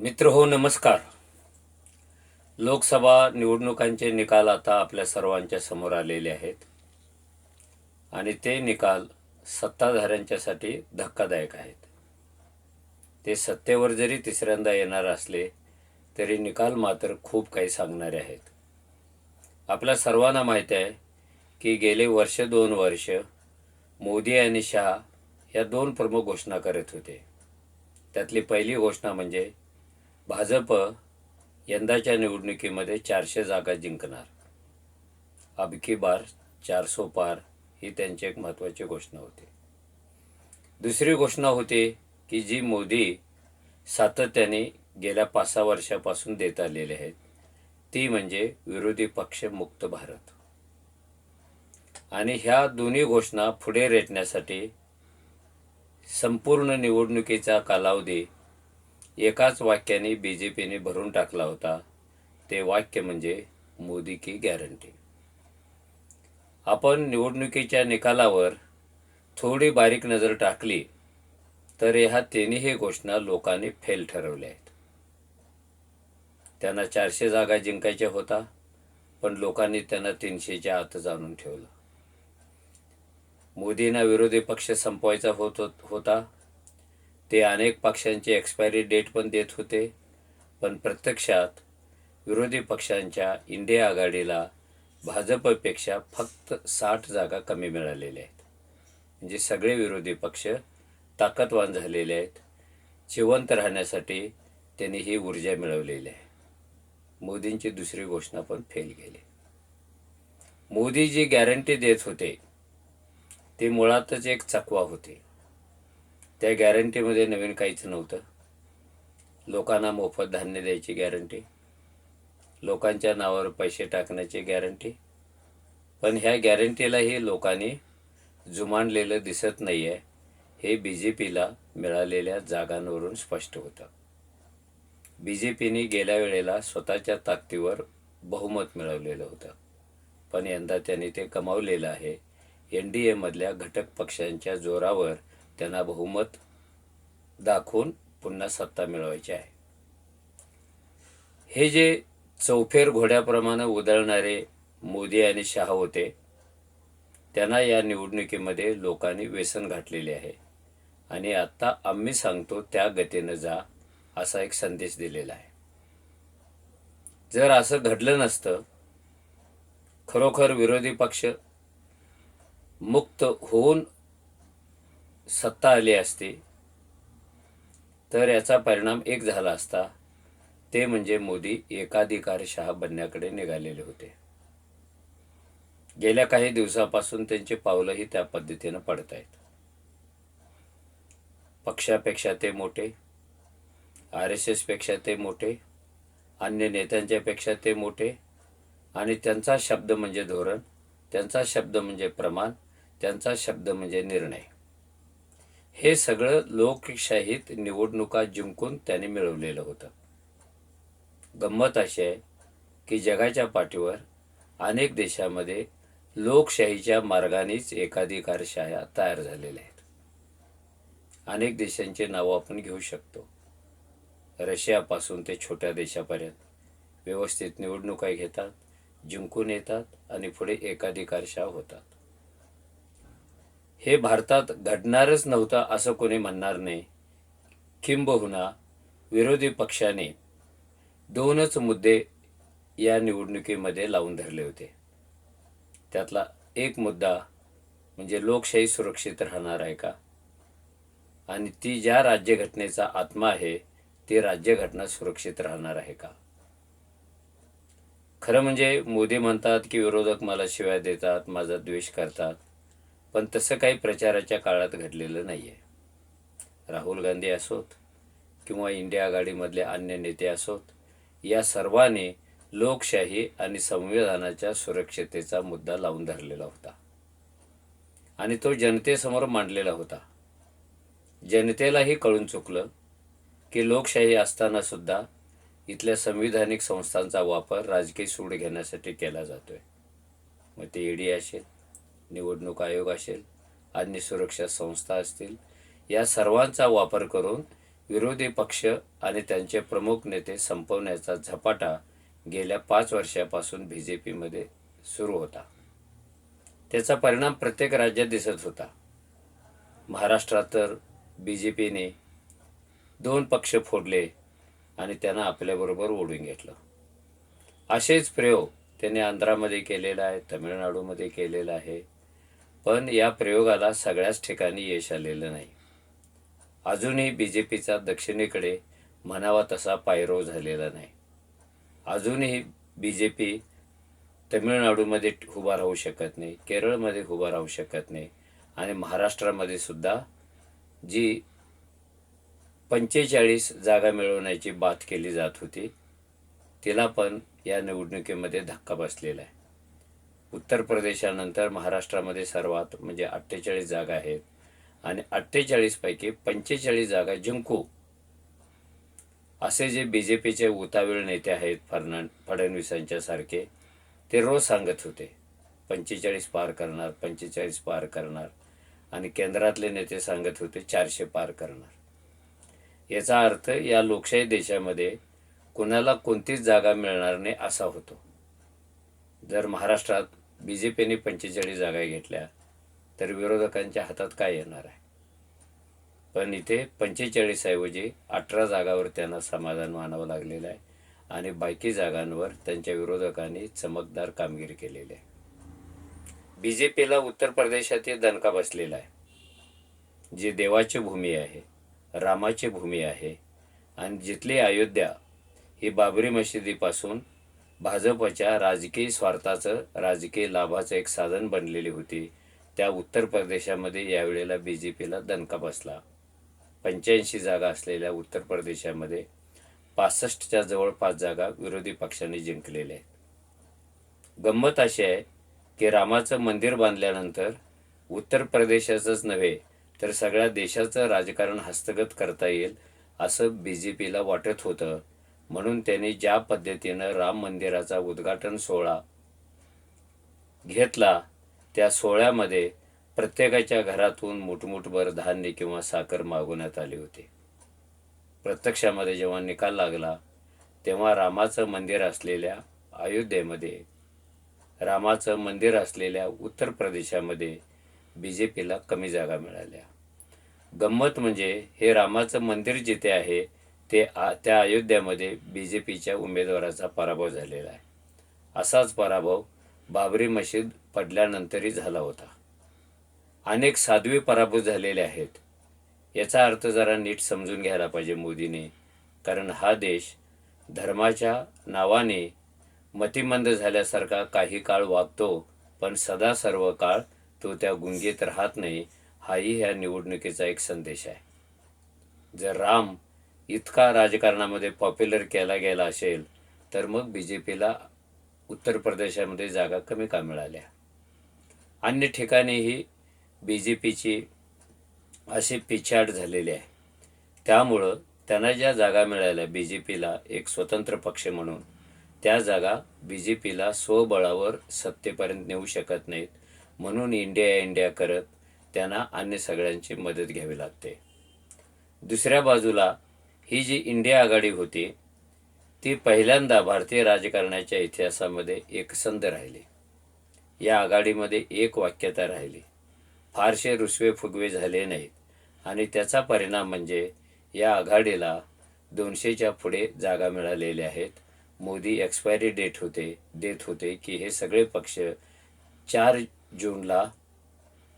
मित्र हो नमस्कार. लोकसभा निवडणुकांचे निकाल आता आपल्या सर्वांच्या समोर आलेले आहेत. आणि ते निकाल सत्ताधाऱ्यांच्यासाठी धक्कादायक आहेत. ते सत्तेवर जरी तिसऱ्यांदा येणार असले तरी निकाल मात्र खूप काही सांगणारे आहेत. आपल्या सर्वांना माहीत आहे की गेले वर्ष दोन वर्ष मोदी आणि शहा या दोन प्रमुख घोषणा करत होते. त्यातली पहिली घोषणा म्हणजे भाजप यंदाच्या निवडणुकीमध्ये चारशे जागा जिंकणार. अबकी बार चारसो पार ही त्यांची एक महत्त्वाची घोषणा होती. दुसरी घोषणा होती की जी मोदी सातत्याने गेल्या पाच सहा वर्षापासून देत आलेली आहेत ती म्हणजे विरोधी पक्ष मुक्त भारत. आणि ह्या दोन्ही घोषणा पुढे रेटण्यासाठी संपूर्ण निवडणुकीचा कालावधी एकाच वाक्याने बी जे पीने भरून टाकला होता. ते वाक्य म्हणजे मोदी की गॅरंटी आपण निवडणुकीच्या निकालावर थोडी बारीक नजर टाकली तर ह्या तिन्ही घोषणा लोकांनी फेल ठरवल्या आहेत. त्यांना चारशे जागा जिंकायच्या होता पण लोकांनी त्यांना तीनशेच्या आत जाणून ठेवलं. मोदींना विरोधी पक्ष संपवायचा होत होता ते अनेक पक्षांची एक्सपायरी डेट पण देत होते. पण प्रत्यक्षात विरोधी पक्षांच्या इंडिया आघाडीला भाजपपेक्षा फक्त साठ जागा कमी मिळालेल्या आहेत. म्हणजे सगळे विरोधी पक्ष ताकदवान झालेले आहेत. जिवंत राहण्यासाठी त्यांनी ही ऊर्जा मिळवलेली आहे. मोदींची दुसरी घोषणा पण फेल गेली. मोदी जी गॅरंटी देत होते ती मुळातच एक चकवा होती. त्या गॅरंटीमध्ये नवीन काहीच नव्हतं. लोकांना मोफत धान्य द्यायची गॅरंटी लोकांच्या नावावर पैसे टाकण्याची गॅरंटी पण ह्या गॅरंटीलाही लोकांनी जुमानलेलं दिसत नाही आहे हे बी जे पीला मिळालेल्या जागांवरून स्पष्ट होतं. बी जे पीने गेल्या वेळेला स्वतःच्या ताकदीवर बहुमत मिळवलेलं होतं. पण यंदा त्यांनी ते कमावलेलं आहे. एन डी एमधल्या घटक पक्षांच्या जोरावर त्यांना बहुमत दाखवून पुन्हा सत्ता मिळवायची आहे. हे जे चौफेर घोड्याप्रमाणे उधळणारे मोदी आणि शहा होते त्यांना या निवडणुकीमध्ये लोकांनी व्यसन घातलेले आहे. आणि आता आम्ही सांगतो त्या गतीनं जा असा एक संदेश दिलेला आहे. जर असं घडलं नसतं खरोखर विरोधी पक्ष मुक्त होऊन सत्ता आली असती तर याचा परिणाम एक झाला असता ते म्हणजे मोदी एकाधिकारशहा बनण्याकडे निघालेले होते. गेल्या काही दिवसापासून त्यांचे पावलंही त्या पद्धतीनं पडत आहेत पक्षापेक्षा ते मोठे आर एस एसपेक्षा ते मोठे अन्य नेत्यांच्यापेक्षा ते मोठे आणि त्यांचा शब्द म्हणजे धोरण त्यांचा शब्द म्हणजे प्रमाण त्यांचा शब्द म्हणजे निर्णय. हे सगळं लोकशाहीत निवडणुका जिंकून त्याने मिळवलेलं होतं. गंमत अशी आहे की जगाच्या पाठीवर अनेक देशामध्ये लोकशाहीच्या मार्गानेच एकाधिकारशाह्या तयार झालेल्या आहेत. अनेक देशांचे नावं आपण घेऊ शकतो. रशियापासून ते छोट्या देशापर्यंत व्यवस्थित निवडणुका घेतात जिंकून येतात आणि पुढे एकाधिकारशाह होतात. हे भारतात घडणारच नव्हतं असं कोणी म्हणणार नाही. किंबहुना विरोधी पक्षाने दोनच मुद्दे या निवडणुकीमध्ये लावून धरले होते. त्यातला एक मुद्दा म्हणजे लोकशाही सुरक्षित राहणार आहे का? आणि ती ज्या राज्यघटनेचा आत्मा आहे ती राज्यघटना सुरक्षित राहणार आहे का? खरं म्हणजे मोदी म्हणतात की विरोधक मला शिवाय देतात माझा द्वेष करतात. पण तसं काही प्रचाराच्या काळात घडलेलं नाही आहे राहुल गांधी असोत किंवा इंडिया आघाडीमधले अन्य नेते असोत या सर्वांनी लोकशाही आणि संविधानाच्या सुरक्षतेचा मुद्दा लावून धरलेला होता. आणि तो जनतेसमोर मांडलेला होता. जनतेलाही कळून चुकलं की लोकशाही असताना सुद्धा इथल्या संविधानिक संस्थांचा वापर राजकीय सूड घेण्यासाठी केला जातोय. मग ते ईडी असेल निवडणूक आयोग असेल अन्य सुरक्षा संस्था असतील या सर्वांचा वापर करून विरोधी पक्ष आणि त्यांचे प्रमुख नेते संपवण्याचा झपाटा गेल्या पाच वर्षापासून बी जे पीमध्ये सुरू होता. त्याचा परिणाम प्रत्येक राज्यात दिसत होता. महाराष्ट्रात तर बी जे पीने दोन पक्ष फोडले आणि त्यांना आपल्याबरोबर ओढून घेतलं. असेच प्रयोग त्याने आंध्रामध्ये केलेला आहे तमिळनाडूमध्ये केलेला आहे पण या प्रयोगाला सगळ्याच ठिकाणी यश आलेलं नाही. अजूनही बी जे पीचा दक्षिणेकडे म्हणावा तसा पायरो झालेला नाही. अजूनही बी जे पी तमिळनाडूमध्ये उभा राहू शकत नाही केरळमध्ये उभा राहू शकत नाही आणि महाराष्ट्रामध्ये सुद्धा जी पंचेचाळीस जागा मिळवण्याची बात केली जात होती तिला पण या निवडणुकीमध्ये धक्का बसलेला आहे. उत्तर प्रदेशानंतर महाराष्ट्रामध्ये सर्वात म्हणजे अठ्ठेचाळीस जागा आहेत. आणि अठ्ठेचाळीसपैकी पंचेचाळीस जागा जिंकू. असे जे बी जे पीचे उतावीळ नेते आहेत फर्नांड फडणवीसांच्या सारखे ते रोज सांगत होते पंचेचाळीस पार करणार पंचेचाळीस पार करणार. आणि केंद्रातले नेते सांगत होते चारशे पार करणार. याचा अर्थ या लोकशाही देशामध्ये कुणाला कोणतीच जागा मिळणार नाही असा होतो. जर महाराष्ट्रात बी जे पीने पंचेचाळीस जागा घेतल्या तर विरोधकांच्या हातात काय येणार आहे? पण इथे पंचेचाळीस ऐवजी अठरा जागावर त्यांना समाधान मानावं लागलेलं आहे आणि बाकी जागांवर त्यांच्या विरोधकांनी चमकदार कामगिरी केलेली आहे. बी जे पीला उत्तर प्रदेशातील दणका बसलेला आहे. जी देवाची भूमी आहे रामाची भूमी आहे आणि जिथली अयोध्या ही बाबरी मशिदीपासून भाजपच्या राजकीय स्वार्थाचं राजकीय लाभाचं एक साधन बनलेली होती. त्या उत्तर प्रदेशामध्ये यावेळेला बी जे पीला दणका बसला. पंच्याऐंशी जागा असलेल्या उत्तर प्रदेशामध्ये पासष्टच्या जवळपास जागा विरोधी पक्षाने जिंकलेल्या आहेत गंमत अशी आहे की रामाचं मंदिर बांधल्यानंतर उत्तर प्रदेशाचंच नव्हे तर सगळ्या देशाचं राजकारण हस्तगत करता येईल असं बी जे पीला वाटत होतं. म्हणून त्यांनी ज्या पद्धतीनं राम मंदिराचा उद्घाटन सोहळा घेतला त्या सोहळ्यामध्ये प्रत्येकाच्या घरातून मुठमुठभर धान्य किंवा साखर मागवण्यात आली होती. प्रत्यक्षामध्ये जेव्हा निकाल लागला तेव्हा रामाचं मंदिर असलेल्या अयोध्येमध्ये रामाचं मंदिर असलेल्या उत्तर प्रदेशामध्ये बी जे पीला कमी जागा मिळाल्या. गंमत म्हणजे हे रामाचं मंदिर जिथे आहे ते आ त्या अयोध्यामध्ये बी जे पीच्या उमेदवाराचा पराभव झालेला आहे. असाच पराभव बाबरी मशीद पडल्यानंतरही झाला होता. अनेक साध्वी पराभूत झालेले आहेत. याचा अर्थ जरा नीट समजून घ्यायला पाहिजे मोदीने कारण हा देश धर्माच्या नावाने मतिमंद झाल्यासारखा काही काळ वागतो पण सदा सर्व काळ तो त्या गुंगीत राहत नाही हाही ह्या निवडणुकीचा एक संदेश आहे. जर राम इतका राजकारणामध्ये पॉप्युलर केला गेला असेल तर मग बी जे पीला उत्तर प्रदेशामध्ये जागा कमी का मिळाल्या? अन्य ठिकाणीही बी जे पीची अशी पिछाड झालेली आहे. त्यामुळं त्यांना ज्या जागा मिळाल्या बी जे पीला एक स्वतंत्र पक्ष म्हणून त्या जागा बी जे पीला स्वबळावर सत्तेपर्यंत नेऊ शकत नाहीत. म्हणून इंडिया इंडिया करत त्यांना अन्य सगळ्यांची मदत घ्यावी लागते. दुसऱ्या बाजूला ही जी इंडिया आघाडी होती ती पहिल्यांदा भारतीय राजकारणाच्या इतिहासामध्ये एकसंध राहिली. या आघाडीमध्ये एक वाक्यता राहिली. फारसे रुसवे फुगवे झाले नाहीत आणि त्याचा परिणाम म्हणजे या आघाडीला दोनशेच्या पुढे जागा मिळालेल्या आहेत. मोदी एक्सपायरी डेट होते देत होते की हे सगळे पक्ष चार जूनला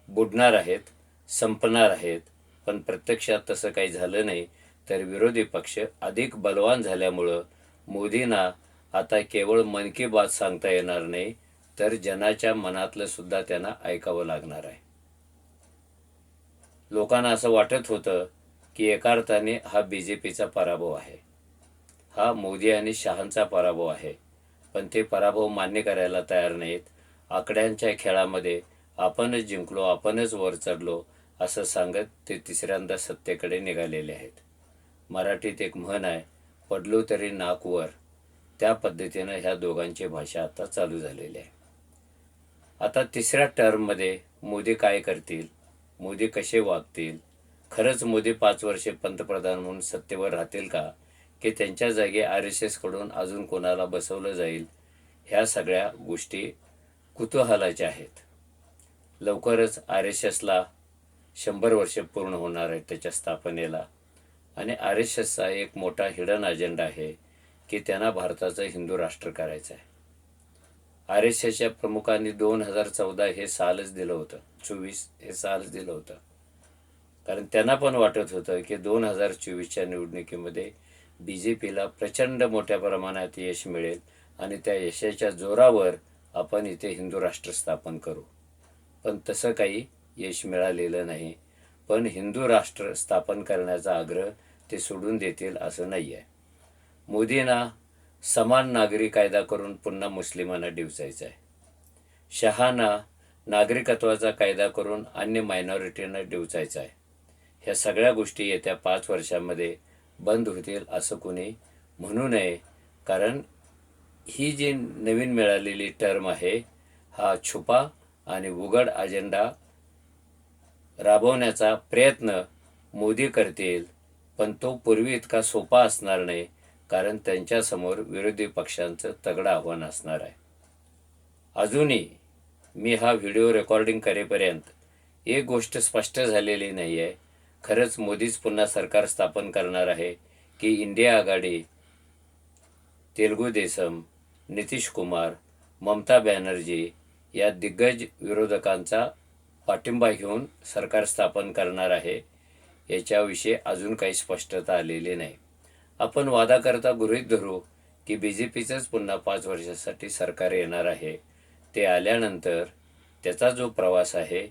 बुडणार आहेत संपणार आहेत. पण प्रत्यक्षात तसं काही झालं नाही. तर विरोधी पक्ष अधिक बलवान झाल्यामुळं मोदींना आता केवळ मन की बात सांगता येणार नाही तर जनाच्या मनातलं सुद्धा त्यांना ऐकावं लागणार आहे. लोकांना असं वाटत होतं की एका अर्थाने हा बी जे पीचा पराभव आहे. हा मोदी आणि शहांचा पराभव आहे पण ते पराभव मान्य करायला तयार नाहीत. आकड्यांच्या खेळामध्ये आपणच जिंकलो आपणच वर चढलो असं सांगत ते तिसऱ्यांदा सत्तेकडे निघालेले आहेत. मराठीत एक म्हण आहे पडलो तरी नाकवर त्या पद्धतीनं ह्या दोघांची भाषा आता चालू झालेली आहे. आता तिसऱ्या टर्ममध्ये मोदी काय करतील? मोदी कसे वागतील? खरंच मोदी पाच वर्षे पंतप्रधान म्हणून सत्तेवर राहतील का? की त्यांच्या जागी आर एस एसकडून अजून कोणाला बसवलं जाईल? ह्या सगळ्या गोष्टी कुतूहलाच्या आहेत. लवकरच आर एस एसला शंभर वर्षे पूर्ण होणार आहेत त्याच्या स्थापनेला. आणि आर एस एसचा एक मोठा हिडन अजेंडा आहे की त्यांना भारताचं हिंदू राष्ट्र करायचं आहे. आर एस एसच्या प्रमुखांनी दोन हजार चौदा हे सालच दिलं होतं. चोवीस हे सालच दिलं होतं. कारण त्यांना पण वाटत होतं की दोन हजार चोवीसच्या निवडणुकीमध्ये बी जे पीला प्रचंड मोठ्या प्रमाणात यश मिळेल आणि त्या यशाच्या जोरावर आपण इथे हिंदू राष्ट्र स्थापन करू. पण तसं काही यश मिळालेलं नाही. पण हिंदू राष्ट्र स्थापन करण्याचा आग्रह ते सोडून देतील असं नाही आहे मोदींना समान नागरी कायदा करून पुन्हा मुस्लिमांना डिवचायचं आहे शहाना नागरिकत्वाचा कायदा करून अन्य मायनॉरिटींना डिवचायचा आहे ह्या सगळ्या गोष्टी येत्या पाच वर्षामध्ये बंद होतील असं कोणी म्हणू नये कारण ही जी नवीन मिळालेली टर्म आहे हा छुपा आणि उघड अजेंडा राबवण्याचा प्रयत्न मोदी करतील पण तो पूर्वी इतका सोपा असणार नाही कारण त्यांच्यासमोर विरोधी पक्षांचं तगडं आव्हान असणार आहे. अजूनही मी हा व्हिडिओ रेकॉर्डिंग करेपर्यंत एक गोष्ट स्पष्ट झालेली नाही आहे खरंच मोदीच पुन्हा सरकार स्थापन करणार आहे की इंडिया आघाडी तेलगू देसम नितीश कुमार ममता बॅनर्जी या दिग्गज विरोधकांचा पाठिंबा घेऊन सरकार स्थापन करणार आहे. याच्याविषयी अजून काही स्पष्टता आलेली नाही. आपण वादाकरता गृहीत धरू की बी जे पीचंच पुन्हा पाच वर्षासाठी सरकार येणार आहे. ते आल्यानंतर त्याचा जो प्रवास आहे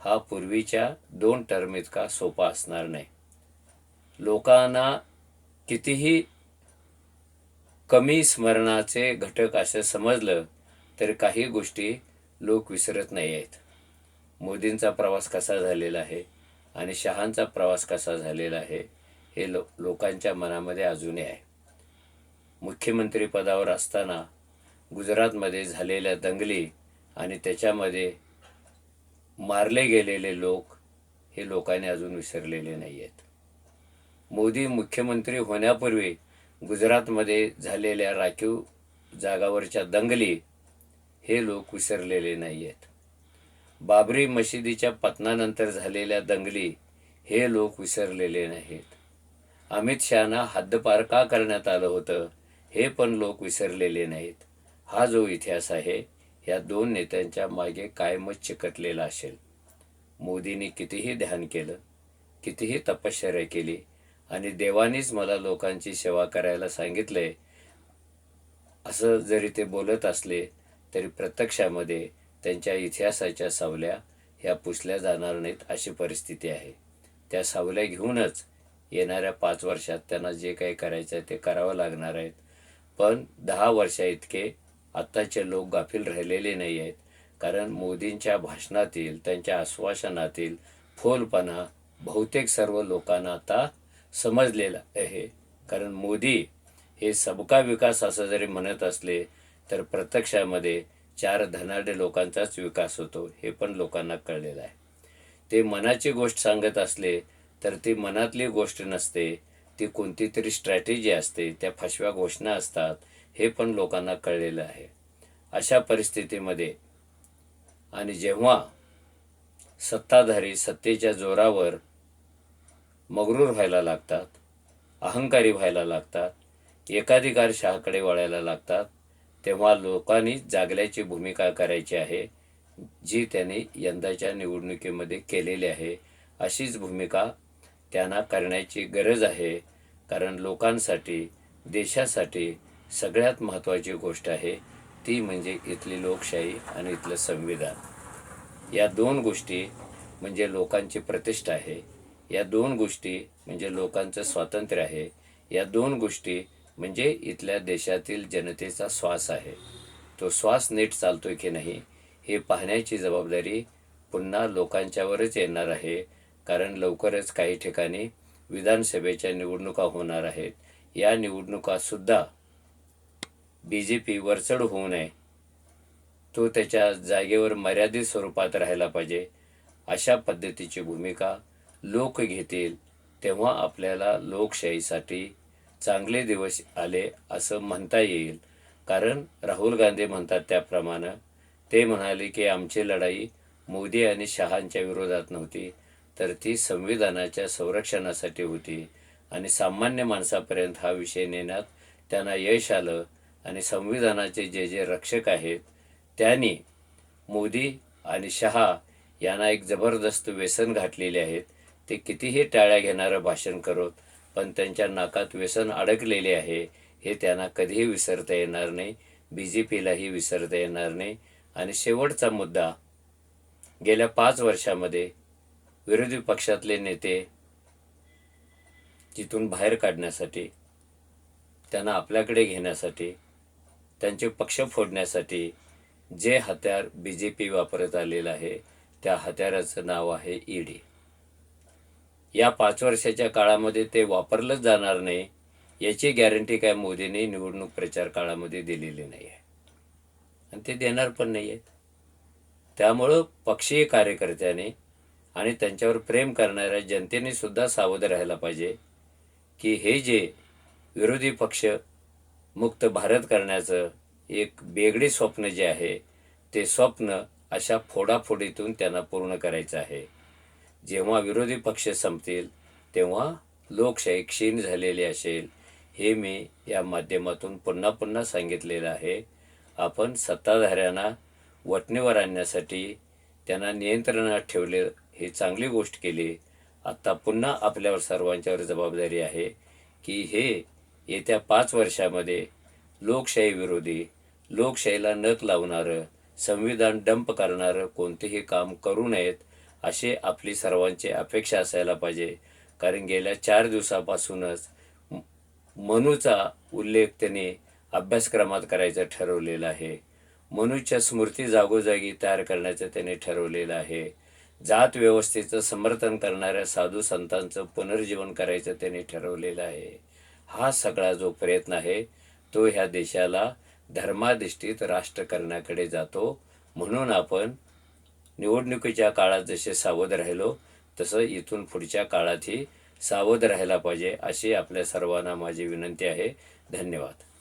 हा पूर्वीच्या दोन टर्म इतका सोपा असणार नाही. लोकांना कितीही कमी स्मरणाचे घटक असं समजलं तर काही गोष्टी लोक विसरत नाही आहेत मोदींचा प्रवास कसा झालेला आहे आणि शहांचा प्रवास कसा झालेला आहे हे लो लोकांच्या मनामध्ये अजूनही आहे. मुख्यमंत्री पदावर असताना गुजरातमध्ये झालेल्या दंगली आणि त्याच्यामध्ये मारले गेलेले लोक हे लोकांनी अजून विसरलेले नाही आहेत मोदी मुख्यमंत्री होण्यापूर्वी गुजरातमध्ये झालेल्या राखीव जागावरच्या दंगली हे लोक विसरलेले नाही आहेत बाबरी मशिदीच्या पतनानंतर झालेल्या दंगली हे लोक विसरलेले नाहीत. अमित शहाना हद्दपार का करण्यात आलं होतं हे पण लोक विसरलेले नाहीत. हा जो इतिहास आहे या दोन नेत्यांच्या मागे कायमच चिकटलेला असेल. मोदींनी कितीही ध्यान केलं कितीही तपश्चर्या केली आणि देवानीच मला लोकांची सेवा करायला सांगितलंय असं जरी ते बोलत असले तरी प्रत्यक्षामध्ये त्यांच्या इतिहासाच्या सावल्या ह्या पुसल्या जाणार नाहीत अशी परिस्थिती आहे. त्या सावल्या घेऊनच येणाऱ्या पाच वर्षात त्यांना जे काही करायचं आहे ते करावं लागणार आहेत. पण दहा वर्षा इतके आत्ताचे लोक गाफील राहिलेले नाही आहेत. कारण मोदींच्या भाषणातील त्यांच्या आश्वासनातील फोलपणा बहुतेक सर्व लोकांना आता समजलेला आहे. कारण मोदी हे सबका विकास असं जरी म्हणत असले तर प्रत्यक्षामध्ये चार धनाढ्य लोकांचाच विकास होतो हे पण लोकांना कळलेलं आहे. ते मनाची गोष्ट सांगत असले तर ती मनातली गोष्ट नसते ती कोणती तरी स्ट्रॅटेजी असते त्या फसव्या घोषणा असतात हे पण लोकांना कळलेलं आहे. अशा परिस्थितीमध्ये आणि जेव्हा सत्ताधारी सत्तेच्या जोरावर मगरूर व्हायला लागतात अहंकारी व्हायला लागतात एकाधिकारशहाकडे वळायला लागतात तेव्हा लोकांनी जागल्याची भूमिका करायची आहे जी त्यांनी यंदाच्या निवडणुकीमध्ये केलेली आहे. अशीच भूमिका त्यांना करण्याची गरज आहे कारण लोकांसाठी देशासाठी सगळ्यात महत्त्वाची गोष्ट आहे ती म्हणजे इथली लोकशाही आणि इथलं संविधान. या दोन गोष्टी म्हणजे लोकांची प्रतिष्ठा आहे या दोन गोष्टी म्हणजे लोकांचं स्वातंत्र्य आहे या दोन गोष्टी म्हणजे इथल्या देशातील जनतेचा श्वास आहे. तो श्वास नीट चालतोय की नाही हे पाहण्याची जबाबदारी पुन्हा लोकांच्यावरच येणार आहे. कारण लवकरच काही ठिकाणी विधानसभेच्या निवडणुका होणार आहेत. या निवडणुकासुद्धा बी जे पी वरचढ होऊ नये. तो त्याच्या जागेवर मर्यादित स्वरूपात राहायला पाहिजे. अशा पद्धतीची भूमिका लोक घेतील तेव्हा आपल्याला लोकशाहीसाठी चांगले दिवस आले असं म्हणता येईल. कारण राहुल गांधी म्हणतात त्याप्रमाणे ते म्हणाले की आमची लढाई मोदी आणि शहांच्या विरोधात नव्हती तर ती संविधानाच्या संरक्षणासाठी होती. आणि सामान्य माणसापर्यंत हा विषय नेण्यात त्यांना यश आलं आणि संविधानाचे जे जे रक्षक आहेत त्यांनी मोदी आणि शहा यांना एक जबरदस्त व्यसन घातलेले आहेत. ते कितीही टाळ्या घेणारं भाषण करत पण त्यांच्या नाकात व्यसन अडकलेले आहे हे त्यांना कधीही विसरता येणार नाही बी जे पीलाही विसरता येणार नाही. आणि शेवटचा मुद्दा गेल्या पाच वर्षामध्ये विरोधी पक्षातले नेते तिथून बाहेर काढण्यासाठी त्यांना आपल्याकडे घेण्यासाठी त्यांचे पक्ष फोडण्यासाठी जे हत्यार बी जे पी वापरत आलेलं आहे त्या हत्याराचं नाव आहे ईडी या पाच वर्षाच्या काळामध्ये ते वापरलंच जाणार नाही याची गॅरंटी काय मोदींनी निवडणूक प्रचार काळामध्ये दिलेली नाही आहे. आणि ते देणार पण नाही आहेत. त्यामुळं पक्षीय कार्यकर्त्याने आणि त्यांच्यावर प्रेम करणाऱ्या जनतेने सुद्धा सावध राहायला पाहिजे की हे जे विरोधी पक्ष मुक्त भारत करण्याचं एक बेगडी स्वप्न जे आहे ते स्वप्न अशा फोडाफोडीतून त्यांना पूर्ण करायचं आहे. जेव्हा विरोधी पक्ष संपतील तेव्हा लोकशाही क्षीण झालेली असेल हे मी या माध्यमातून पुन्हा पुन्हा सांगितलेलं आहे. आपण सत्ताधाऱ्यांना वटणीवर आणण्यासाठी त्यांना नियंत्रणात ठेवले ही चांगली गोष्ट केली. आत्ता पुन्हा आपल्यावर सर्वांच्यावर जबाबदारी आहे की हे येत्या पाच वर्षामध्ये लोकशाही विरोधी लोकशाहीला नक लावणारं संविधान डंप करणारं कोणतेही काम करू नयेत अशी आपली सर्वांची अपेक्षा असायला पाहिजे. कारण गेल्या चार दिवसापासूनच मनूचा उल्लेख त्यांनी अभ्यासक्रमात करायचं ठरवलेलं आहे. मनूच्या स्मृती जागोजागी तयार करण्याचं त्यांनी ठरवलेलं आहे. जात व्यवस्थेचं समर्थन करणाऱ्या साधू संतांचं पुनर्जीवन करायचं त्यांनी ठरवलेलं आहे. हा सगळा जो प्रयत्न आहे तो ह्या देशाला धर्माधिष्ठित राष्ट्र करण्याकडे जातो. म्हणून आपण निवडणुकीच्या काळात जसे सावध राहिलो तसं इथून पुढच्या काळातही सावध राहायला पाहिजे अशी आपल्या सर्वांना माझी विनंती आहे. धन्यवाद.